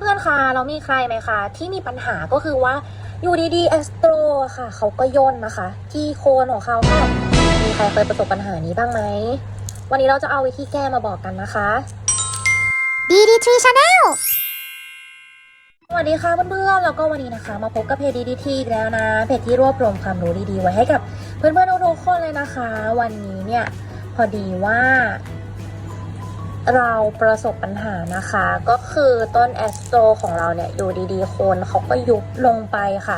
เพื่อนๆคะเรามีใครไหมคะที่มีปัญหาก็คือว่าอยู่ดีๆแอสโตรค่ะ เขาก็ย่นนะคะ ที่โคนของเขาค่ะมีใครเคยประสบปัญหานี้บ้างไหม วันนี้เราจะเอาวิธีแก้มาบอกกันนะคะ BD3 Channel สวัสดีค่ะเพื่อนๆแล้วก็วันนี้นะคะ มาพบกับเพจ DDT อีกแล้วนะเพจที่รวบรวมความรู้ดีๆ ไว้ให้กับ เพื่อนๆทุกๆคนเลยนะคะ วันนี้เนี่ยพอดีว่า เราประสบปัญหานะคะ ก็คือต้นแอสโตรของเราเนี่ยอยู่ดีๆโคนเขาก็ยุบลงไปค่ะ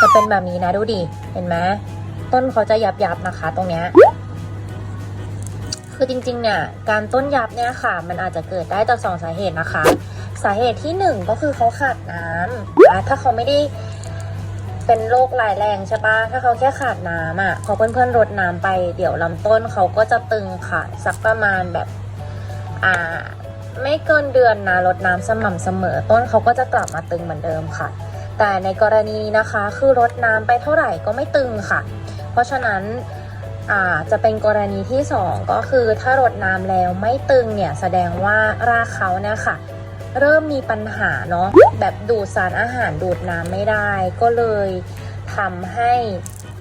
จะเป็นแบบนี้นะดูดิ เห็นไหมต้นเขาจะยับๆนะคะ ตรงเนี้ยคือจริงๆเนี่ยการต้นยับเนี่ยค่ะ มันอาจจะเกิดได้จากสองสาเหตุนะคะ สาเหตุที่หนึ่งก็คือเขาขาดน้ำอะถ้าเขาไม่ได้เป็นโรคหลายแรงใช่ปะถ้าเขาแค่ขาดน้ำอะพอเพื่อนๆรดน้ำไป เดี๋ยวลำต้นเขาก็จะตึงค่ะ สักประมาณแบบ อ่าไม่เกินเดือนนะรดน้ำสม่ำเสมอ ต้นเขาก็จะกลับมาตึงเหมือนเดิมค่ะ แต่ในกรณีนะคะคือรดน้ำไปเท่าไหร่ก็ไม่ตึงค่ะ เพราะฉะนั้นจะเป็นกรณีที่สองก็คือถ้ารดน้ำแล้วไม่ตึงเนี่ยแสดงว่ารากเขาเนี่ยค่ะ เริ่มมีปัญหาเนาะแบบดูดสารอาหารดูดน้ำไม่ได้ ก็เลยทำให้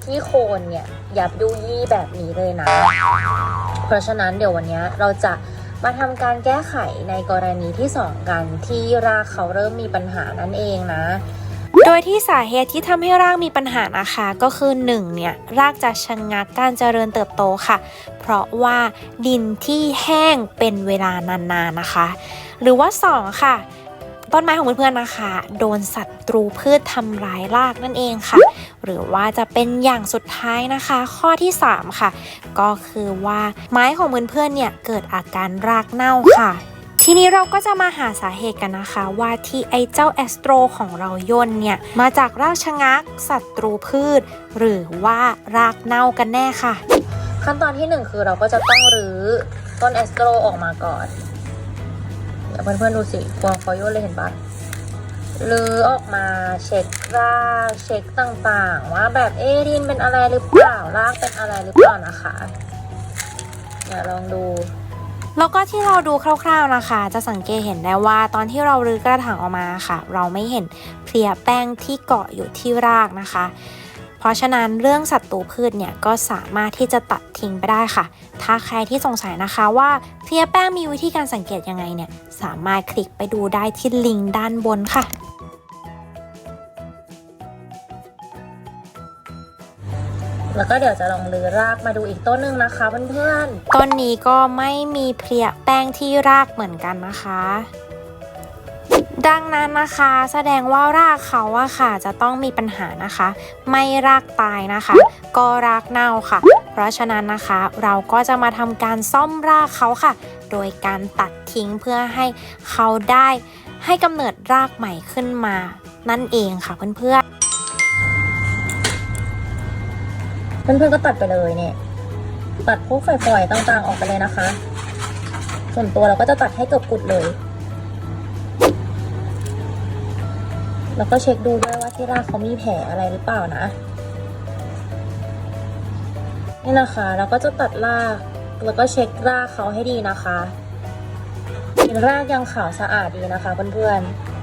ที่โคนเนี่ยยับยุยี่แบบนี้เลยนะ เพราะฉะนั้นเดี๋ยววันนี้เราจะ มาทำการแก้ไขในกรณีที่สองกันที่รากเขาเริ่มมีปัญหานั่นเองนะ โดยที่สาเหตุที่ทำให้รากมีปัญหานะคะก็คือ1เนี่ยรากจะชะงงักการเจริญเติบโตค่ะ เพราะว่าดินที่แห้งเป็นเวลานานๆนะคะ หรือว่า 2 ค่ะ ต้นไม้ของเพื่อนๆนะคะ โดนศัตรูพืชทำร้ายรากนั่นเองค่ะ หรือว่าจะเป็นอย่างสุดท้ายนะคะ ข้อที่ 3 ค่ะ ก็คือว่าไม้ของเพื่อนๆเนี่ยเกิดอาการรากเน่าค่ะทีนี้เราก็จะมาหาสาเหตุกันนะคะ ว่าที่ไอ้เจ้าแอสโตรของเราย่นเนี่ย มาจากรากชะงักศัตรูพืช หรือว่ารากเน่ากันแน่ค่ะ ขั้นตอนที่หนึ่งคือเราก็จะต้องรื้อต้นแอสโตรออกมาก่อน เดี๋ยวเพื่อนๆดูสิกวางฟอยโยเลยเห็นปะรื้อออกมาเช็ครากเช็คต่างๆ ว่าแบบเอะดินเป็นอะไรหรือเปล่ารากเป็นอะไรหรือเปล่านะคะเดี๋ยวลองดูแล้วก็ที่เราดูคร่าวๆนะคะ จะสังเกตเห็นได้ว่าตอนที่เรารื้อกระถางออกมาค่ะ เราไม่เห็นเพลียแป้งที่เกาะอยู่ที่รากนะคะ ราะฉะนั้นเรื่องศัตรูพืชเนี่ยก็สามารถที่จะตัดทิ้งไปได้ค่ะ ถ้าใครที่สงสัยนะคะว่าเพลียแป้งมีวิธีการสังเกตยังไงเนี่ยสามารถคลิกไปดูได้ที่ลิงก์ด้านบนค่ะแล้วก็เดี๋ยวจะลองรื้อรากมาดูอีกต้นหนึ่งนะคะเพื่อนต้นนี้ก็ไม่มีเพลียแป้งที่รากเหมือนกันนะคะ ดังนั้นนะคะแสดงว่ารากเขาอะค่ะ จะต้องมีปัญหานะคะ ไม่รากตายนะคะ ก็รากเน่าค่ะ เพราะฉะนั้นนะคะเราก็จะมาทำการซ่อมรากเขาค่ะ โดยการตัดทิ้งเพื่อให้เขาได้ให้กำเนิดรากใหม่ขึ้นมา นั่นเองค่ะเพื่อนๆๆเพื่อนๆก็ตัดไปเลยเนี่ยตัดพวกฝอยๆต่างๆออกไปเลยนะคะ ส่วนตัวเราก็จะตัดให้เกือบกุดเลย แล้วก็เช็คดูด้วยว่าที่รากเขามีแผลอะไรหรือเปล่านะ นี่นะคะเราก็จะตัดรากแล้วก็เช็ครากเขาให้ดีนะคะเห็นรากยังขาวสะอาดดีนะคะเพื่อนๆ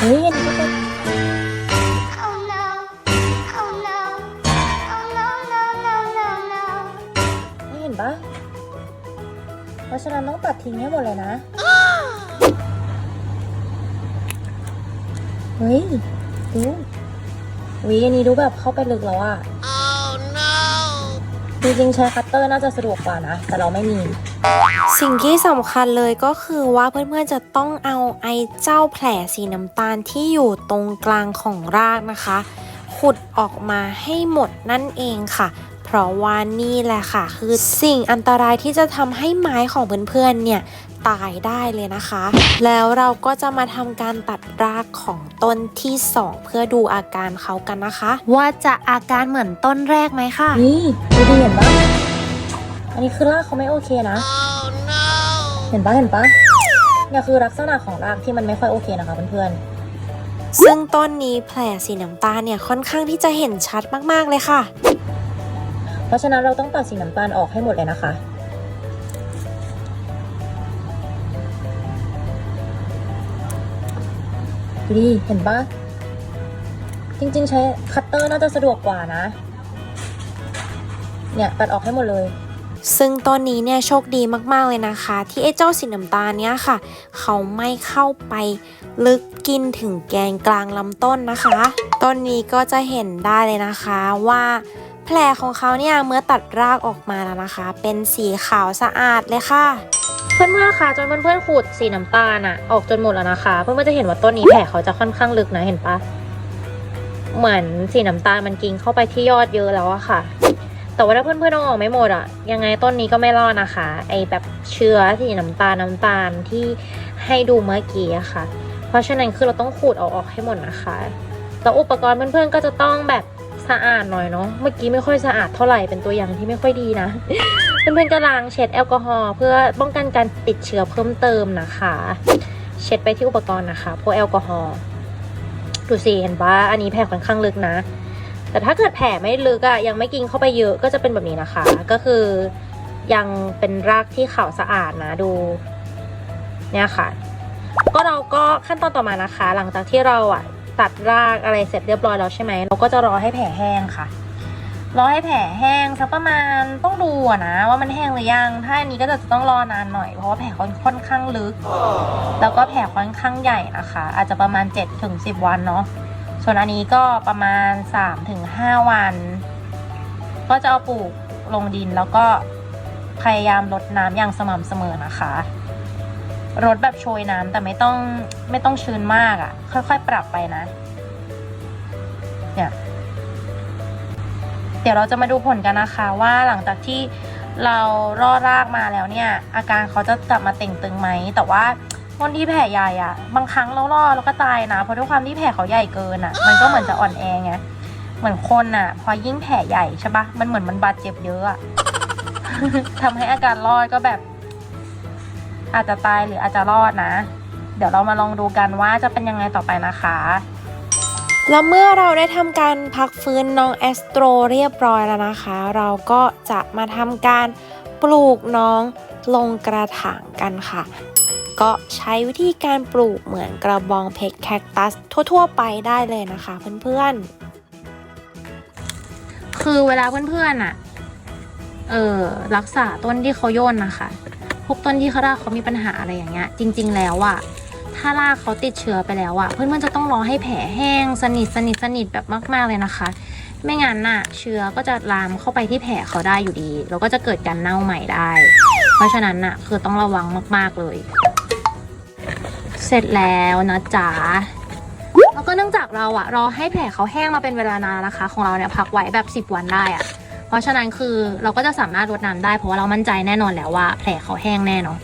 นนี้ก็เป็นไม่เห็นปะเพราะฉะนั้นต้องตัดทิ้งให้หมดเลยนะ เฮ้ยดูวิอันนี้ดูแบบเข้าไปลึกแล้วอะ Oh no จริงๆใช้คัตเตอร์น่าจะสะดวกกว่านะ แต่เราไม่มี สิ่งที่สำคัญเลยก็คือว่าเพื่อนๆจะต้องเอาไอ้เจ้าแผลสีน้ำตาลที่อยู่ตรงกลางของรากนะคะ ขุดออกมาให้หมดนั่นเองค่ะ เพราะว่านี่แหละค่ะ คือสิ่งอันตรายที่จะทำให้ไม้ของเพื่อนๆเนี่ยตายได้เลยนะคะ แล้วเราก็จะมาทำการตัดรากของต้นที่ 2 เพื่อดูอาการเขากันนะคะ ว่าจะอาการเหมือนต้นแรกไหมค่ะนี่ดูดีเห็นปะอันนี้คือรากเขาไม่โอเคนะ Oh no เห็นปะเห็นปะเนี่ยคือลักษณะของรากที่มันไม่ค่อยโอเคนะคะเพื่อนซึ่งต้นนี้แผลสีน้ำตาลเนี่ยค่อนข้างที่จะเห็นชัดมากๆเลยค่ะๆ เพราะฉะนั้นเราต้องตัดสีน้ำตาลออกให้หมดเลยนะคะ ดีเห็นปะจริงๆ ใช้คัตเตอร์น่าจะสะดวกกว่านะ เนี่ยตัดออกให้หมดเลยซึ่งตอนนี้เนี่ยโชคดีมากๆเลยนะคะ ที่ไอ้เจ้าสีน้ำตาลเนี้ยค่ะ เขาไม่เข้าไปลึกกินถึงแกนกลางลำต้นนะคะตอนนี้ก็จะเห็นได้เลยนะคะว่า แผลของเขาเนี่ยเมื่อตัดรากออกมาแล้วนะคะ เป็นสีขาวสะอาดเลยค่ะ เพื่อนๆคะจนเพื่อนๆขูดสีน้ำตาลอะออกจนหมดแล้วนะคะ เพื่อนๆจะเห็นว่าต้นนี้แผลเขาจะค่อนข้างลึกนะเห็นปะเหมือนสีน้ำตาลมันกินเข้าไปที่ยอดเยอะแล้วอะค่ะ แต่ว่าถ้าเพื่อนๆเอาออกไม่หมดอะยังไงต้นนี้ก็ไม่รอดนะคะ ไอแบบเชื้อสีน้ำตาลน้ำตาลที่ให้ดูเมื่อกี้อะค่ะ เพราะฉะนั้นคือเราต้องขูดเอาออกให้หมดนะคะแล้วอุปกรณ์เพื่อนๆก็จะต้องแบบ สะอาดหน่อยเนาะ เมื่อกี้ไม่ค่อยสะอาดเท่าไหร่ เป็นตัวอย่างที่ไม่ค่อยดีนะ เพื่อนๆก็ล้างเช็ดแอลกอฮอล์เพื่อป้องกันการติดเชื้อเพิ่มเติมนะคะ เช็ดไปที่อุปกรณ์นะคะพวกแอลกอฮอล์ ดูสิเห็นปะอันนี้แผลค่อนข้างลึกนะ แต่ถ้าเกิดแผลไม่ลึกอะยังไม่กินเข้าไปเยอะก็จะเป็นแบบนี้นะคะ ก็คือยังเป็นรากที่ขาวสะอาดนะดู เนี่ยค่ะ ก็เราก็ขั้นตอนต่อมานะคะ หลังจากที่เราอะ ตัดรากอะไรเสร็จเรียบร้อยแล้วใช่ไหมเราก็จะรอให้แผลแห้งค่ะ รอให้แผลแห้งสักประมาณต้องดูนะ ว่ามันแห้งหรือยัง ถ้าอันนี้ก็จะต้องรอนานหน่อยเพราะว่าแผลค่อนข้างลึก แล้วก็แผลค่อนข้างใหญ่นะคะ อาจจะประมาณ7ถึง10 วันเนาะส่วนอันนี้ก็ประมาณ3ถึง5วัน ก็จะเอาปลูกลงดินแล้วก็พยายามรดน้ำอย่างสม่ำเสมอนะคะ รดแบบโชยน้ำแต่ไม่ต้องไม่ต้องชื้นมากอะ่ะ ค่อยๆ ปรับไปนะ เนี่ย เดี๋ยวเราจะมาดูผลกันนะคะว่าหลังจากที่เราร่อรากมาแล้วเนี่ย อาการเขาจะกลับมาเต่งตึงไหม แต่ว่าคนที่แผลใหญ่อะบางครั้งเราล่อแล้วก็ตายนะ เพราะด้วยความที่แผลเขาใหญ่เกินอะมันก็เหมือนจะอ่อนแอไงเหมือนคนอะพอยิ่งแผลใหญ่ใช่ปะมันเหมือนมันบาดเจ็บเยอะอะทำให้อาการรอดก็แบบ อาจจะตายหรืออาจจะรอดนะ เดี๋ยวเรามาลองดูกันว่าจะเป็นยังไงต่อไปนะคะแล้วเมื่อเราได้ทำการพักฟื้นน้องแอสโตรเรียบร้อยแล้วนะคะ เราก็จะมาทำการปลูกน้องลงกระถางกันค่ะ ก็ใช้วิธีการปลูกเหมือนกระบองเพชรแคคตัสทั่ว ๆ ไปได้เลยนะคะเพื่อนๆ คือเวลาเพื่อนๆอะเออรักษาต้นที่เขาโย่นนะคะ พวกต้นที่เขารากเขามีปัญหาอะไรอย่างเงี้ย จริง ๆ แล้วอะถ้ารากเขาติดเชื้อไปแล้วอะเพื่อนๆจะต้องรอให้แผลแห้งสนิทสนิทสนิทแบบมาก ๆเลยนะคะ ไม่งั้นน่ะ เชื้อก็จะลามเข้าไปที่แผลเขาได้อยู่ดีแล้วก็จะเกิดการเน่าใหม่ได้ เพราะฉะนั้นน่ะคือต้องระวังมากๆเลย เสร็จแล้วนะจ๊ะแล้วก็เนื่องจากเราอะรอให้แผลเขาแห้งมาเป็นเวลานานนะคะ ของเราเนี่ยพักไว้แบบ 10 วันได้อะ เพราะฉะนั้นคือเราก็จะสามารถรดน้ำได้ เพราะว่าเรามั่นใจแน่นอนแล้วว่า แผลเขาแห้งแน่เนาะ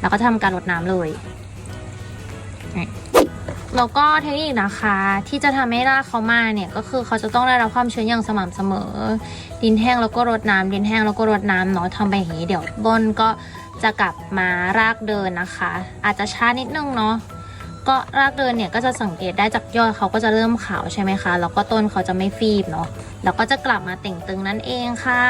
แล้วก็ทำการรดน้ำเลยแล้วก็เทคนิคนะคะ ที่จะทำให้รากเขามาเนี่ยก็คือเขาจะต้องได้รับความชื้นอย่างสม่ำเสมอ ดินแห้งแล้วก็รดน้ำดินแห้งแล้วก็รดน้ำเนาะทำไปอย่างนี้เดี๋ยวต้นก็จะกลับมารากเดินนะคะ อาจจะช้านิดนึงเนาะ ก็รากเดินเนี่ยก็จะสังเกตได้จากยอดเขาก็จะเริ่มขาวใช่ไหมคะ แล้วก็ต้นเขาจะไม่ฟีบเนาะ แล้วก็จะกลับมาเต่งตึงนั่นเองค่ะ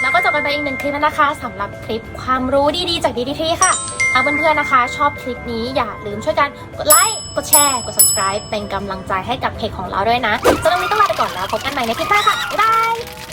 แล้วก็จบกันไปอีกหนึ่งคลิปแล้วนะคะสำหรับคลิปความรู้ดีๆจากดีดีทีค่ะถ้าเพื่อนๆนะคะ ชอบคลิปนี้อย่าลืมช่วยกันกดไลค์ กดแชร์ กด subscribe เป็นกำลังใจให้กับเพจของเราด้วยนะสำหรับวันนี้ต้องลาไปก่อนแล้วพบกันใหม่ในคลิปหน้าค่ะ บ๊ายบาย